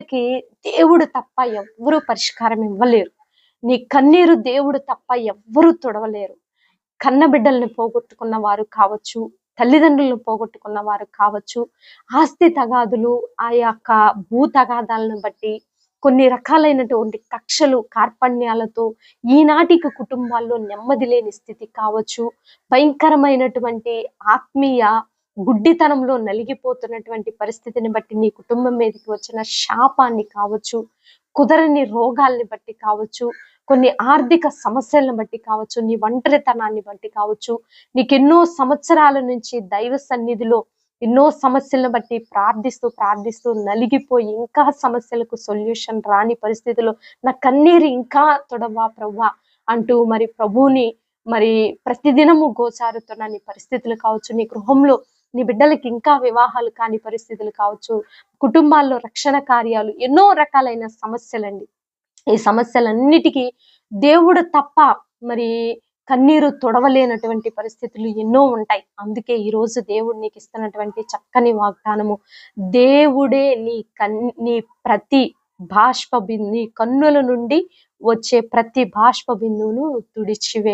కి దేవుడు తప్ప ఎవ్వరూ పరిష్కారం ఇవ్వలేరు. నీ కన్నీరు దేవుడు తప్ప ఎవ్వరూ తుడవలేరు. కన్న బిడ్డల్ని పోగొట్టుకున్న వారు కావచ్చు తల్లిదండ్రులను పోగొట్టుకున్న వారు కావచ్చు ఆస్తి తగాదులు ఆ యొక్క భూ తగాదాలను బట్టి కొన్ని రకాలైనటువంటి కక్షలు కార్పణ్యాలతో ఈనాటికి కుటుంబాల్లో నెమ్మది లేని స్థితి కావచ్చు. భయంకరమైనటువంటి ఆత్మీయ గుడ్డితనంలో నలిగిపోతున్నటువంటి పరిస్థితిని బట్టి నీ కుటుంబం మీదకి వచ్చిన శాపాన్ని కావచ్చు కుదరని రోగాల్ని బట్టి కావచ్చు కొన్ని ఆర్థిక సమస్యలను బట్టి కావచ్చు నీ ఒంటరితనాన్ని బట్టి కావచ్చు నీకెన్నో సంవత్సరాల నుంచి దైవ సన్నిధిలో ఎన్నో సమస్యలను బట్టి ప్రార్థిస్తూ ప్రార్థిస్తూ నలిగిపోయి ఇంకా సమస్యలకు సొల్యూషన్ రాని పరిస్థితిలో నా కన్నీరు ఇంకా తొడవా ప్రవ్వా అంటూ మరి ప్రభువుని మరి ప్రతిదినము గోచారుతున్న నీ పరిస్థితులు కావచ్చు నీ గృహంలో నీ బిడ్డలకి ఇంకా వివాహాలు కాని పరిస్థితులు కావచ్చు కుటుంబాల్లో రక్షణ కార్యాలు ఎన్నో రకాలైన సమస్యలండి. ఈ సమస్యలన్నిటికీ దేవుడు తప్ప మరి కన్నీరు తొడవలేనటువంటి పరిస్థితులు ఎన్నో ఉంటాయి. అందుకే ఈ రోజు దేవుడు నీకు ఇస్తున్నటువంటి చక్కని వాగ్దానము దేవుడే నీ కన్ నీ ప్రతి బాష్ప బిందు నీ కన్నుల నుండి వచ్చే ప్రతి బాష్ప బిందువును తుడిచివేయి.